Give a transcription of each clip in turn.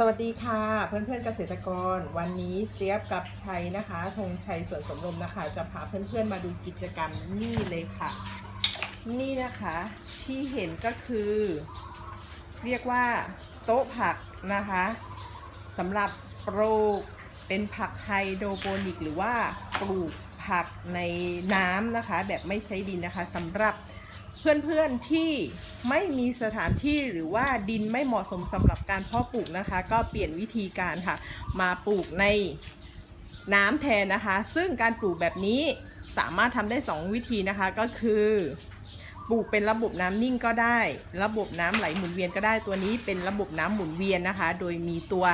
สวัสดีค่ะ เพื่อนเพื่อนเกษตรกร วันนี้เจี๊ยบกับชัยนะคะธงชัยสวนสมรมนะคะ จะพาเพื่อนเพื่อนมาดูกิจกรรมนี่เลยค่ะ นี่นะคะที่เห็นก็คือ เรียกว่าโต๊ะผักนะคะสำหรับปลูกเป็นผักไฮโดรโปนิก หรือว่าปลูกผักในน้ำนะคะ แบบไม่ใช้ดินนะคะสำหรับ เพื่อนๆที่ไม่มีสถานที่หรือว่าดินไม่เหมาะสมสำหรับการเพาะปลูกนะคะ ก็เปลี่ยนวิธีการค่ะ มาปลูกในน้ำแทนนะคะ ซึ่งการปลูกแบบนี้สามารถทำได้ 2 วิธีนะคะก็คือปลูกเป็นระบบน้ำนิ่งก็ได้ ระบบน้ำไหลหมุนเวียนก็ได้ตัวนี้เป็นระบบน้ำหมุนเวียนนะคะ โดยมีตัว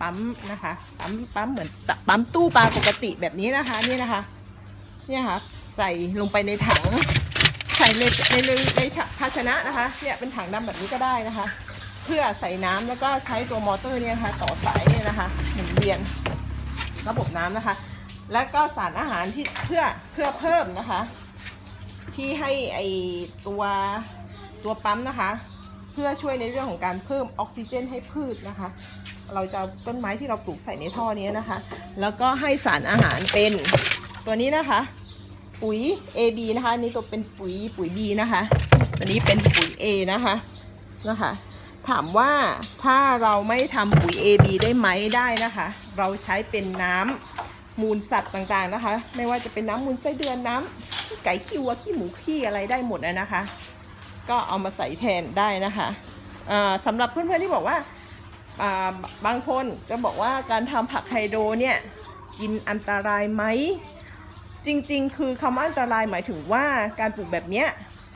ปั๊มนะคะปั๊มปั๊มเหมือนปั๊มตู้ปลาปกติแบบนี้นะคะนี่นะคะเนี่ยค่ะใส่ลงไปในถัง ใส่ในในในในภาชนะนะคะเนี่ยเป็นถังดำแบบนี้ก็ได้นะคะ เพื่อใส่น้ำแล้วก็ใช้ตัวมอเตอร์เนี่ยนะคะต่อสายเนี่ยนะคะหมุนเวียนระบบน้ำนะคะ แล้วก็สารอาหารที่เพื่อเพื่อเพิ่มนะคะ ที่ให้ไอตัวตัวปั๊มนะคะ เพื่อช่วยในเรื่องของการเพิ่มออกซิเจนให้พืชนะคะ เราจะต้นไม้ที่เราปลูกใส่ในท่อนี้นะคะ แล้วก็ให้สารอาหารเป็นตัวนี้นะคะ ปุ๋ย AB นะคะอันนี่ตัวเป็นปุ๋ยปุ๋ย B นะคะตัวนี้เป็นปุ๋ย A นะคะนะคะ ถามว่าถ้าเราไม่ทำปุ๋ย AB ได้ไหมได้นะคะ เราใช้เป็นน้ำมูลสัตว์ต่างๆนะคะ ไม่ว่าจะเป็นน้ำมูลไส้เดือนน้ำไก่ขี้วัวขี้หมูขี้อะไรได้หมดนะนะคะ ก็เอามาใส่แทนได้นะคะอ่าสำหรับเพื่อนๆที่บอกว่าอ่าบางคนจะบอกว่าการทำผักไฮโดรเนี่ยกินอันตรายไหม จริงๆ คือคำว่าอันตรายหมายถึงว่าการปลูกแบบเนี้ย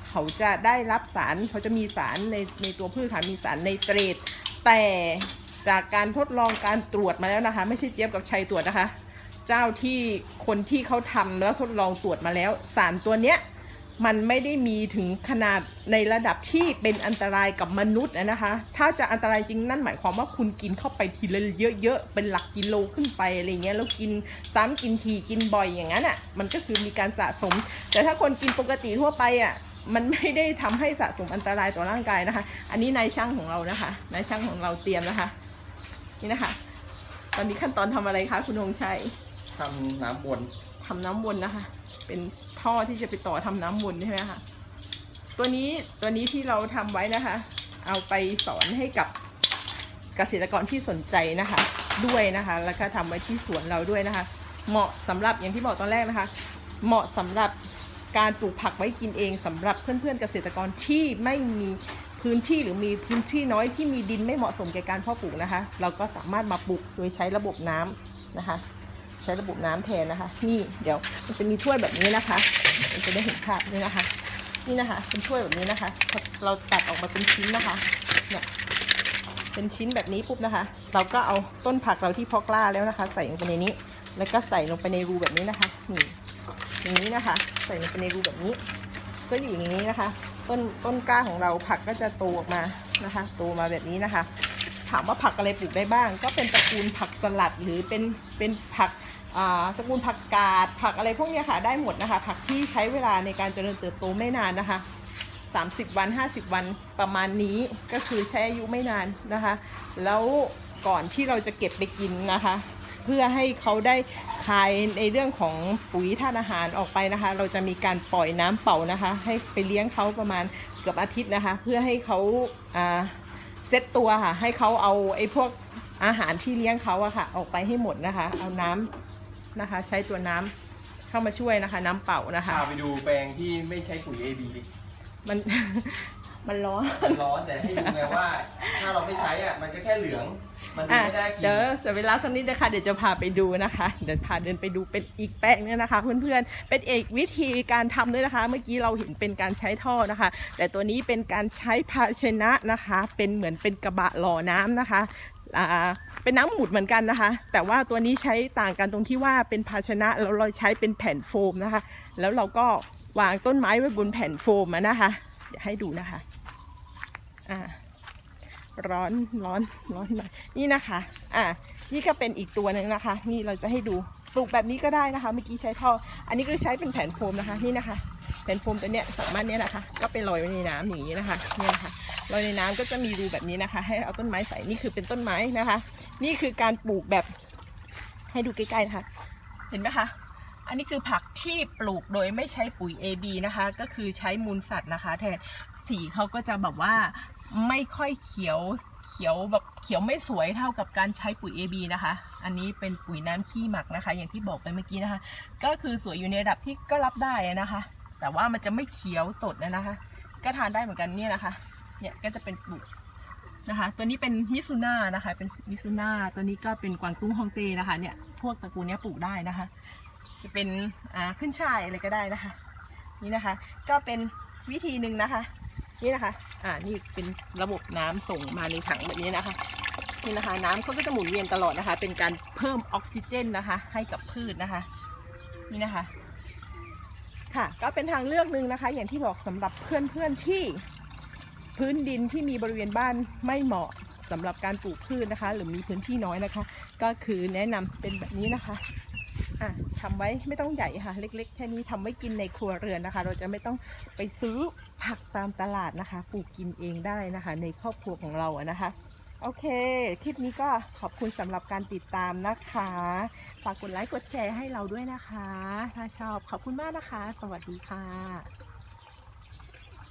เขาจะได้รับสารเขาจะมีสารในในตัวพืชค่ะมีสารไนเตรตแต่จากการทดลองการตรวจมาแล้วนะคะ ไม่ใช่เจี๊ยบกับชัยตรวจนะคะ เจ้าที่คนที่เขาทำแล้วทดลองตรวจมาแล้ว สารตัวเนี้ย มันไม่ได้มีถึงขนาดในระดับที่เป็นอันตรายกับมนุษย์นะคะ ถ้าจะอันตรายจริงนั่นหมายความว่าคุณกินเข้าไปทีละเยอะๆ เป็นหลักกิโลขึ้นไปอะไรเงี้ย แล้วกินซ้ำกินทีกินบ่อยอย่างนั้นอะ มันก็คือมีการสะสม แต่ถ้าคนกินปกติทั่วไปอะ มันไม่ได้ทำให้สะสมอันตรายต่อร่างกายนะคะ อันนี้นายช่างของเรานะคะ นายช่างของเราเตรียมนะคะ นี่นะคะ ตอนนี้ขั้นตอนทำอะไรคะคุณธงชัย ทำน้ำวนทำน้ำวนนะคะ เป็นท่อที่จะไปต่อทำน้ำวนใช่ไหมคะตัวนี้ตัวนี้ที่เราทำไว้นะคะ เอาไปสอนให้กับเกษตรกรที่สนใจนะคะ ด้วยนะคะ แล้วก็ทำไว้ที่สวนเราด้วยนะคะ เหมาะสำหรับอย่างที่บอกตอนแรกนะคะ เหมาะสำหรับการปลูกผักไว้กินเองสำหรับเพื่อนๆเกษตรกรที่ไม่มีพื้นที่หรือมีพื้นที่น้อยที่มีดินไม่เหมาะสมแก่การเพาะปลูกนะคะ เราก็สามารถมาปลูกโดยใช้ระบบน้ำนะคะ ช้ระบบน้ำแทนนะคะ นี่เดี๋ยวมันจะมีถ้วยแบบนี้นะคะมันจะได้เห็นภาพนี่นะคะ นี่นะคะเป็นถ้วยแบบนี้นะคะ เราตัดออกมาเป็นชิ้นนะคะเนี่ยเป็นชิ้นแบบนี้ปุ๊บนะคะ เราก็เอาต้นผักเราที่พาะกล้าแล้วนะคะ ใส่ลงไปในนี้ แล้วก็ใส่ลงไปในรูแบบนี้นะคะนี่อย่างนี้นะคะ ใส่ลงไปในรูแบบนี้ ก็อยู่อย่างนี้นะคะ ต้นต้นกล้าของเราผักก็จะโตออกมานะคะโตมาแบบนี้นะคะถามว่าผักอะไรปลูกได้บ้าง ก็เป็นตระกูลผักสลัดหรือเป็นเป็นผัก อ่าตะกูลผักกาดผักอะไรพวกนี้ค่ะได้หมดนะคะ ผักที่ใช้เวลาในการเจริญเติบโตไม่นานนะคะ 30 วัน 50 วันประมาณนี้ก็คือใช้อายุไม่นานนะคะ แล้วก่อนที่เราจะเก็บไปกินนะคะ เพื่อให้เขาได้คายในเรื่องของปุ๋ยธาตุอาหารออกไปนะคะ เราจะมีการปล่อยน้ำเป่านะคะ ให้ไปเลี้ยงเขาประมาณเกือบอาทิตย์นะคะ เพื่อให้เขาอ่าเซตตัวค่ะ ให้เขาเอาไอ้พวกอาหารที่เลี้ยงเขาอะค่ะ ออกไปให้หมดนะคะ เอาน้ำ นะคะ ใช้ตัวน้ำเข้ามาช่วยนะคะ น้ำเป่านะคะ พาไปดูแปลงที่ไม่ใช้ปุ๋ย AB มัน มันร้อนมันร้อนแต่ให้ดูไงว่า ถ้าเราไม่ใช้อะมันก็แค่เหลือง มันอะไม่ได้กินเดี๋ยวเสียเวลาสักนิดนะคะเดี๋ยวจะพาไปดูนะคะเดี๋ยวพาเดินไปดูเป็นอีกแป้งนึงนะคะ เพื่อนๆเป็นเอกวิธีการทำด้วยนะคะ เมื่อกี้เราเห็นเป็นการใช้ท่อนะคะ แต่ตัวนี้เป็นการใช้ภาชนะนะคะ เป็นเหมือนเป็นกระบะหล่อน้ำนะคะอ่า เป็นน้ำหมุดเหมือนกันนะคะ แต่ว่าตัวนี้ใช้ต่างกันตรงที่ว่าเป็นภาชนะแล้วเราใช้เป็นแผ่นโฟมนะคะ แล้วเราก็วางต้นไม้ไว้บนแผ่นโฟมนะคะเดี๋ยวให้ดูนะคะอ่าร้อนร้อนร้อนหน่อยนี่นะคะอะนี่ก็เป็นอีกตัวหนึ่งนะคะ นี่เราจะให้ดูปลูกแบบนี้ก็ได้นะคะ เมื่อกี้ใช้ท่อ อันนี้ก็ใช้เป็นแผ่นโฟมนะคะ นี่นะคะ แผ่นโฟมตัวเนี้ยสามารถเนี้ยนะคะ ก็ไปลอยไว้ในน้ำอย่างนี้นะคะ เนี่ยนะคะ ลอยในน้ำก็จะมีรูแบบนี้นะคะ ให้เอาต้นไม้ใส่นี่คือเป็นต้นไม้นะคะ นี่คือการปลูกแบบให้ดูใกล้ๆนะคะ เห็นไหมคะอันนี้คือผักที่ปลูกโดยไม่ใช้ปุ๋ย AB นะคะ ก็คือใช้มูลสัตว์นะคะ แทนสีเขาก็จะแบบว่าไม่ค่อยเขียวเขียวแบบเขียวไม่สวยเท่ากับการใช้ปุ๋ย AB นะคะ อันนี้เป็นปุ๋ยน้ำขี้หมักนะคะ อย่างที่บอกไปเมื่อกี้นะคะ ก็คือสวยอยู่ในระดับที่ก็รับได้นะคะ แต่ว่ามันจะไม่เขียวสดนะคะ ก็ทานได้เหมือนกันเนี่ยนะคะ เนี่ยก็จะเป็นปลูกนะคะ ตัวนี้เป็นมิซุน่านะคะ เป็นมิซุน่า ตัวนี้ก็เป็นกวางตุ้งฮองเต้นะคะ เนี่ย พวกตระกูลนี้ปลูกได้นะคะ จะเป็นอ่าขึ้นช่ายอะไรก็ได้นะคะ นี่นะคะ ก็เป็นวิธีหนึ่งนะคะ นี่นะคะ อ่า นี่เป็นระบบน้ำส่งมาในถังแบบนี้นะคะ นี่นะคะ น้ำเขาก็จะหมุนเวียนตลอดนะคะ เป็นการเพิ่มออกซิเจนนะคะ ให้กับพืชนะคะ นี่นะคะ ค่ะ ก็เป็นทางเลือกหนึ่งนะคะ อย่างที่บอกสำหรับเพื่อนๆที่ พื้นดินที่มีบริเวณบ้านไม่เหมาะสำหรับการปลูกพืชนะคะ หรือมีพื้นที่น้อยนะคะ ก็คือแนะนำเป็นแบบนี้นะคะอะทำไว้ไม่ต้องใหญ่ค่ะ เล็ก ๆ แค่นี้ทำไว้กินในครัวเรือนนะคะ เราจะไม่ต้องไปซื้อผักตามตลาดนะคะ ปลูกกินเองได้นะคะ ในครอบครัวของเราอะนะคะโอเค คลิปนี้ก็ขอบคุณสำหรับการติดตามนะคะ ฝากกดไลค์ กดแชร์ให้เราด้วยนะคะ ถ้าชอบขอบคุณมากนะคะ สวัสดีค่ะ